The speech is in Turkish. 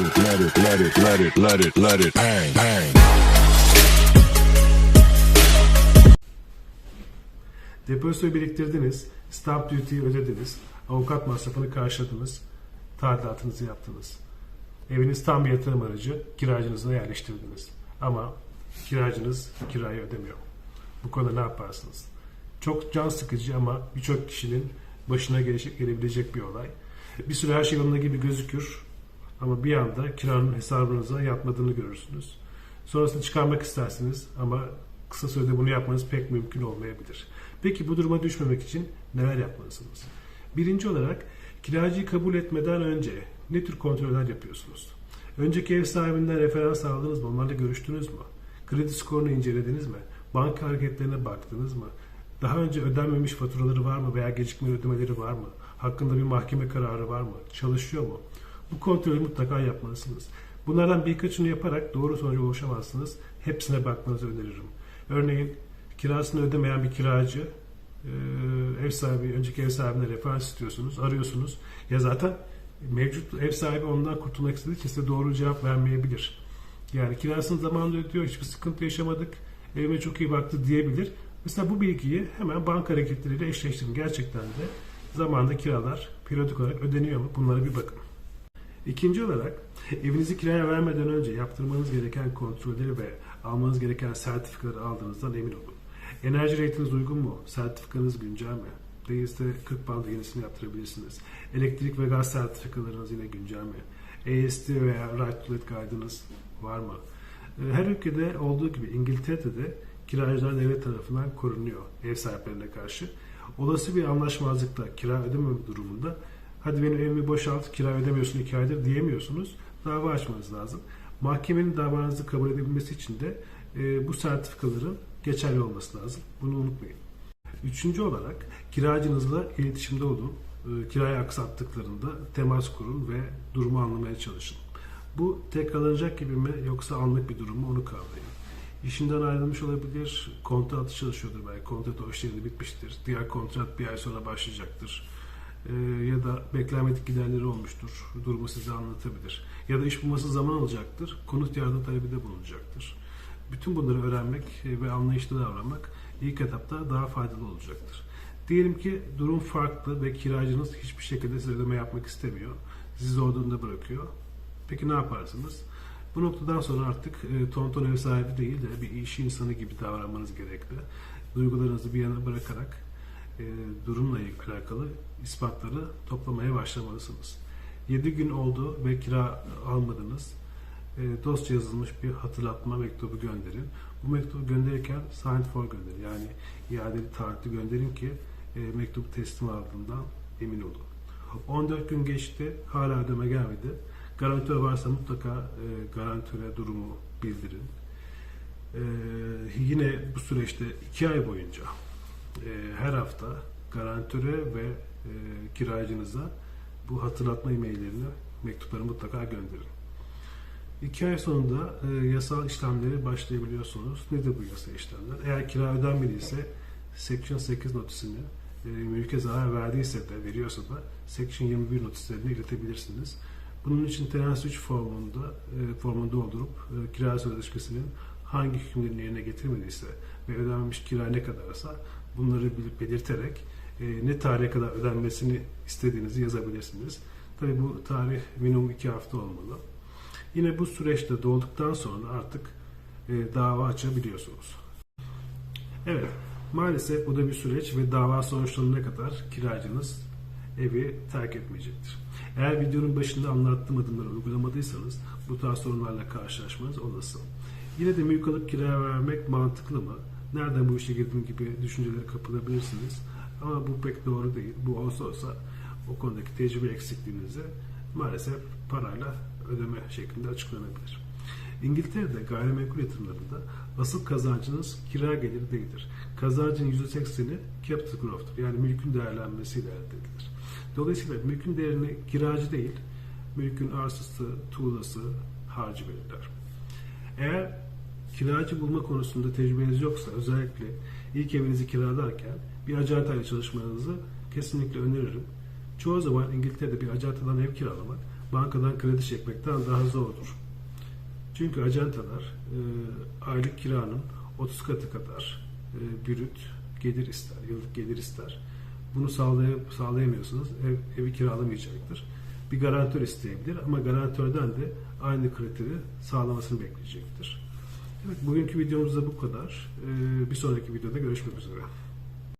it, let it, let it, let it, let it, let it bang, bang. Depozitoyu biriktirdiniz, stamp duty'yi ödediniz, avukat masrafını karşıladınız, tadilatınızı yaptınız. Eviniz tam bir yatırım aracı, kiracınızla yerleştirdiniz. Ama kiracınız kirayı ödemiyor. Bu konuda ne yaparsınız? Çok can sıkıcı ama birçok kişinin başına gele- gelebilecek bir olay. Bir süre her şey yolunda gibi gözükür ama bir anda kiranın hesabınıza yatmadığını görürsünüz. Sonrasında çıkarmak istersiniz ama kısa sürede bunu yapmanız pek mümkün olmayabilir. Peki bu duruma düşmemek için neler yapmalısınız? Birinci olarak kiracıyı kabul etmeden önce ne tür kontroller yapıyorsunuz? Önceki ev sahibinden referans aldınız mı? Onlarla görüştünüz mü? Kredi skorunu incelediniz mi? Banka hareketlerine baktınız mı? Daha önce ödenmemiş faturaları var mı veya gecikmeli ödemeleri var mı? Hakkında bir mahkeme kararı var mı? Çalışıyor mu? Bu kontrolü mutlaka yapmalısınız. Bunlardan birkaçını yaparak doğru sonuca ulaşamazsınız. Hepsine bakmanızı öneririm. Örneğin kirasını ödemeyen bir kiracı e, ev sahibi, önceki ev sahibine referans istiyorsunuz, arıyorsunuz. Ya zaten mevcut ev sahibi ondan kurtulmak istediği için size doğru cevap vermeyebilir. Yani kirasını zamanında ödüyor, hiçbir sıkıntı yaşamadık, evime çok iyi baktı diyebilir. Mesela bu bilgiyi hemen banka hareketleriyle eşleştirin. Gerçekten de zamanında kiralar periyodik olarak ödeniyor mu? Bunlara bir bakın. İkinci olarak evinizi kiraya vermeden önce yaptırmanız gereken kontrolleri ve almanız gereken sertifikaları aldığınızdan emin olun. Enerji reytiniz uygun mu? Sertifikanız güncel mi? Değilse 40 bandı yenisini yaptırabilirsiniz. Elektrik ve gaz sertifikalarınız yine güncel mi? EST veya Right to Let kaydınız var mı? Ee, Her ülkede olduğu gibi İngiltere'de de kiracılar devlet tarafından korunuyor ev sahiplerine karşı. Olası bir anlaşmazlıkta kira ödeme durumunda hadi benim evimi boşalt kira ödemiyorsun iki aydır diyemiyorsunuz. Dava açmanız lazım. Mahkemenin davanızı kabul edebilmesi için de e, bu sertifikaların geçerli olması lazım. Bunu unutmayın. Üçüncü olarak kiracınızla iletişimde olun. E, kirayı aksattıklarında temas kurun ve durumu anlamaya çalışın. Bu tekrarlanacak gibi mi yoksa anlık bir durum mu onu kavrayın. İşinden ayrılmış olabilir, kontratı çalışıyordur belki, kontrat o işleri bitmiştir. Diğer kontrat bir ay sonra başlayacaktır. Ee, ya da beklenmedik giderleri olmuştur. Durumu size anlatabilir. Ya da iş bulması zaman alacaktır. Konut yardım talebi de bulunacaktır. Bütün bunları öğrenmek e, ve anlayışlı davranmak ilk etapta daha faydalı olacaktır. Diyelim ki durum farklı ve kiracınız hiçbir şekilde ödeme yapmak istemiyor. Sizi zor durumda bırakıyor. Peki ne yaparsınız? Bu noktadan sonra artık e, tonton ev sahibi değil de bir iş insanı gibi davranmanız gerekli. Duygularınızı bir yana bırakarak durumla alakalı ispatları toplamaya başlamalısınız. 7 gün oldu ve kira almadınız. E, dosya yazılmış bir hatırlatma mektubu gönderin. Bu mektubu gönderirken signed for gönderin. Yani iadeli tarihli gönderin ki e, mektubu teslim aldığından emin olun. 14 gün geçti, hala ödeme gelmedi. Garantör varsa mutlaka e, garantöre durumu bildirin. E, yine bu süreçte 2 ay boyunca e, her hafta garantöre ve e, kiracınıza bu hatırlatma e-maillerini, mektupları mutlaka gönderin. İki ay sonunda e, yasal işlemleri başlayabiliyorsunuz. Nedir bu yasal işlemler? Eğer kira ödenmediyse Section 8 notisini e, mülke zarar verdiyse de veriyorsa da Section 21 notislerini iletebilirsiniz. Bunun için Tenans 3 formunda e, formunu doldurup e, kira sözleşmesinin hangi hükümlerini yerine getirmediyse ve ödenmemiş kira ne kadarsa bunları bilip belirterek e, ne tarihe kadar ödenmesini istediğinizi yazabilirsiniz. Tabi bu tarih minimum 2 hafta olmalı. Yine bu süreçte dolduktan sonra artık e, dava açabiliyorsunuz. Evet, maalesef bu da bir süreç ve dava sonuçlanana kadar kiracınız evi terk etmeyecektir. Eğer videonun başında anlattığım adımları uygulamadıysanız bu tarz sorunlarla karşılaşmanız olası. Yine de mülk alıp kiraya vermek mantıklı mı? Nereden bu işe girdiğim gibi düşüncelere kapılabilirsiniz. Ama bu pek doğru değil. Bu olsa olsa o konudaki tecrübe eksikliğinizi maalesef parayla ödeme şeklinde açıklanabilir. İngiltere'de gayrimenkul yatırımlarında asıl kazancınız kira geliri değildir. Kazancın %80'i capital growth'tur. Yani mülkün değerlenmesiyle elde edilir. Dolayısıyla mülkün değerini kiracı değil, mülkün arsası, tuğlası, harcı belirler. Eğer kiracı bulma konusunda tecrübeniz yoksa özellikle ilk evinizi kiralarken bir acentayla çalışmanızı kesinlikle öneririm. Çoğu zaman İngiltere'de bir ajantadan ev kiralamak bankadan kredi çekmekten daha zordur. Çünkü ajantalar e, aylık kiranın 30 katı kadar e, bürüt gelir ister, yıllık gelir ister. Bunu sağlay sağlayamıyorsanız ev, evi kiralamayacaktır. Bir garantör isteyebilir ama garantörden de aynı kriteri sağlamasını bekleyecektir. Evet, bugünkü videomuz da bu kadar. E, bir sonraki videoda görüşmek üzere.